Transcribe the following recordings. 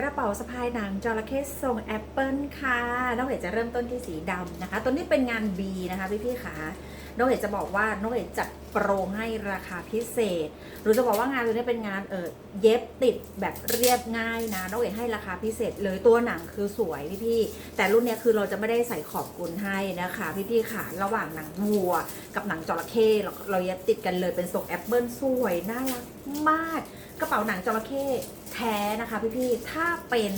กระเป๋าสะพายหนังจระเข้ทรงแอปเปิลค่ะน้องเอ๋จะเริ่มต้นที่สีดำนะคะ ตัวนี้เป็นงาน B นะคะพี่พี่ๆค่ะน้องเอ๋จะบอกว่าน้องเอ๋จัดโปรให้ราคาพิเศษ หรือจะบอกว่างานตัวนี้เป็นงานเออเย็บติดแบบเรียบง่ายนะน้องเอ๋ให้ราคาพิเศษเลยตัวหนังคือสวยพี่พี่แต่รุ่นนี้คือเราจะไม่ได้ใส่ขอบกุลให้นะคะพี่พี่ๆค่ะระหว่างหนังวัว กับหนังจระเข้เราเย็บติดกันเลยเป็นทรงแอปเปิลสวยน่ารัก มาก กระเป๋าหนังจระเข้แท้นะคะพี่ๆ ถ้าเป็น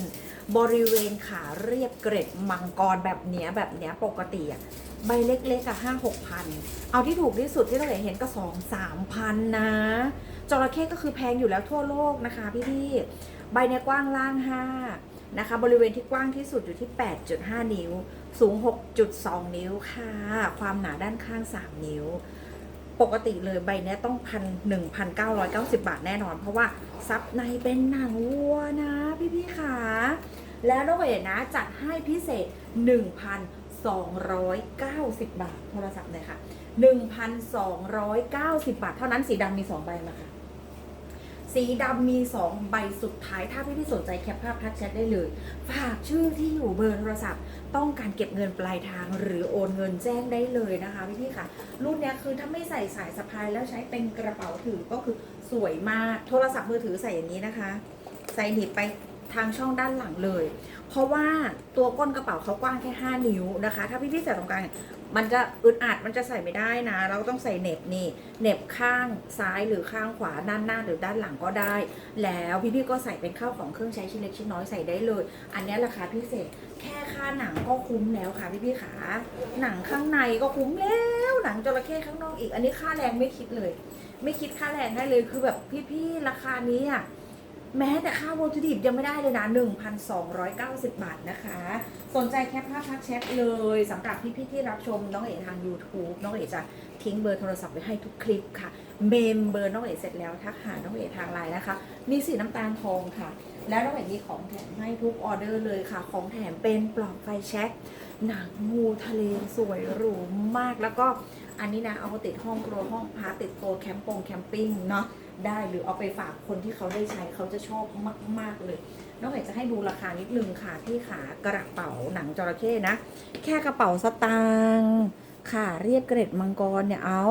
บริเวณขาเรียบเกร็ดมังกรแบบเนี้ยแบบเนี้ยปกติอะใบเล็กๆอะห้าหกพัน เอาที่ถูกที่สุดที่เราเห็นก็สองสามพันนะ จระเข้ก็คือแพงอยู่แล้วทั่วโลกนะคะพี่ๆ ใบเนี้ยกว้างล่าง5นะคะ บริเวณที่กว้างที่สุดอยู่ที่ 8.5 นิ้ว สูง 6.2 นิ้วค่ะ ความหนาด้านข้าง 3 นิ้ว ปกติเลยใบนี้ต้องพันหนึ่งพันเก้าร้อยเก้าสิบาทแน่นอน เพราะว่าซับในเป็นหนังวัวนะ พี่พี่ขาแล้วน้องเอ๋นะจัดให้พิเศษ 1,290 บาท โทรศัพท์เลยค่ะ 1,290 บาท เท่านั้นสีดำมี 2 ใบมาค่ะ สีดำมี 2 ใบสุดท้าย ถ้าพี่พี่ๆสนใจแคปภาพทักแชทได้เลย ฝากชื่อที่อยู่เบอร์โทรศัพท์ ต้องการเก็บเงินปลายทางหรือโอนเงินแจ้งได้เลยนะคะพี่พี่ๆค่ะ รุ่นเนี้ยคือถ้าไม่ใส่สายสะพายแล้วใช้เป็นกระเป๋าถือก็คือสวยมาก โทรศัพท์มือถือใส่อย่างนี้นะคะ ใส่หนีบไป ทางช่องด้านหลังเลย เพราะว่าตัวก้นกระเป๋าเขากว้างแค่ 5 นิ้วนะคะ ถ้าพี่พี่ๆใส่ตรงกลางมันจะอึดอัดมันจะใส่ไม่ได้นะ เราต้องใส่เน็บนี่เน็บข้างซ้ายหรือข้างขวาด้านหน้าหรือด้านหลังก็ได้ แล้วพี่พี่ๆก็ใส่เป็นข้าวของเครื่องใช้ชิ้นเล็กชิ้นน้อยใส่ได้เลย อันนี้ราคาพิเศษแค่ค่าหนังก็คุ้มแล้วค่ะพี่พี่ขาหนังข้างในก็คุ้มแล้วหนังจระเข้ข้างนอกอีก อันนี้ค่าแรงไม่คิดเลย ไม่คิดค่าแรงได้เลยคือแบบพี่ๆราคานี้อะ แม้แต่ค่าวัตถุดิบยังไม่ได้เลยนะ 1,290 บาทนะคะ สนใจแคปภาพทักแชทเลยสำหรับพี่ๆที่รับชมน้องเอ๋ทาง YouTube น้องเอ๋จะทิ้งเบอร์โทรศัพท์ไว้ให้ทุกคลิปค่ะ เมมเบอร์น้องเอ๋เสร็จแล้วทักหาน้องเอ๋ทางไลน์นะคะ มีสีน้ำตาลทองค่ะ แล้วน้องเอ๋มีของแถมให้ทุกออเดอร์เลยค่ะ ของแถมเป็นปลอกไฟแช็กหนังงูทะเลสวยหรูมากแล้วก็อันนี้นะเอามาติดห้องครัวห้องพักติดโตัวแคมปงแคมปิ้งเนาะได้หรือเอาไปฝากคนที่เขาได้ใช้เขาจะชอบมากๆเลยน้องเอ๋จะให้ดูราคานิดนึงค่ะที่ขากระเป๋าหนังจระเข้นะ แค่กระเป๋าสตางค์ค่ะเรียบเกร็ดมังกรเนี่ยเอา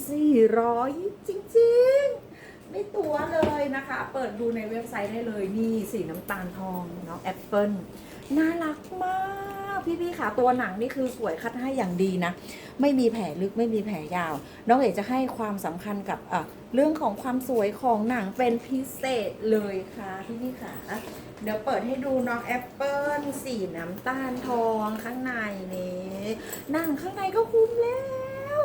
3,400จริงๆ ไม่ตัวเลยนะคะ เปิดดูในเว็บไซต์ได้เลยนี่สีน้ำตาลทองเนาะแอปเปิลน่ารักมาก พี่ๆค่ะตัวหนังนี่คือสวยคัดให้อย่างดีนะ ไม่มีแผลลึกไม่มีแผลยาว น้องเอ๋จะให้ความสำคัญกับเรื่องของความสวยของหนังเป็นพิเศษเลยค่ะพี่ๆค่ะ เดี๋ยวเปิดให้ดูน้องแอปเปิลสีน้ำตาลทองข้างในนี้หนังข้างในก็คุ้มแล้ว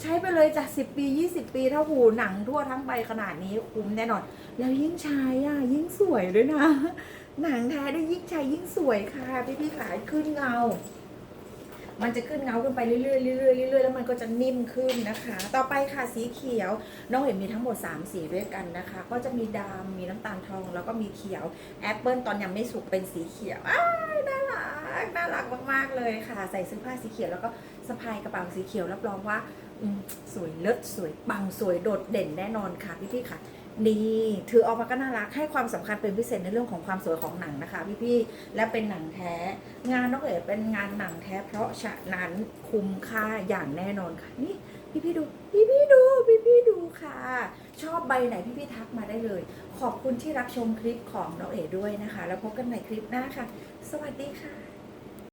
ใช้ไปเลยจาก10 ปี 20 ปีถ้าหูหนังทั่วทั้งใบขนาดนี้คุ้มแน่นอน แล้วยิ่งใช้อะยิ่งสวยด้วยนะ หนังแท้ได้ยิ่งใช้ยิ่งสวยค่ะพี่พี่ขายขึ้นเงา มันจะขึ้นเงาขึ้นไปเรื่อยๆเรื่อยๆเรื่อยๆแล้วมันก็จะนิ่มขึ้นนะคะ ต่อไปค่ะสีเขียว น้องเห็นมีทั้งหมด 3 สีด้วยกันนะคะ ก็จะมีดำมีน้ำตาลทอง แล้วก็มีเขียวแอปเปิลตอนยังไม่สุกเป็นสีเขียวอ้ายน่ารักน่ารักมากๆเลยค่ะ ใส่เสื้อผ้าสีเขียวแล้วก็สะพายกระเป๋าสีเขียวรับรองว่าสวยเลิศสวยปังสวยโดดเด่นแน่นอนค่ะพี่ๆค่ะ ดี ถือออกมาก็น่ารัก ให้ความสำคัญเป็นพิเศษในเรื่องของความสวยของหนังนะคะพี่ๆ และเป็นหนังแท้ งานน้องเอ๋เป็นงานหนังแท้ เพราะฉะนั้นคุ้มค่าอย่างแน่นอนค่ะ นี่พี่ๆดู พี่ๆดู พี่ๆดูค่ะ ชอบใบไหนพี่ๆทักมาได้เลย ขอบคุณที่รับชมคลิปของน้องเอ๋ด้วยนะคะ แล้วพบกันใหม่คลิปหน้าค่ะ สวัสดีค่ะ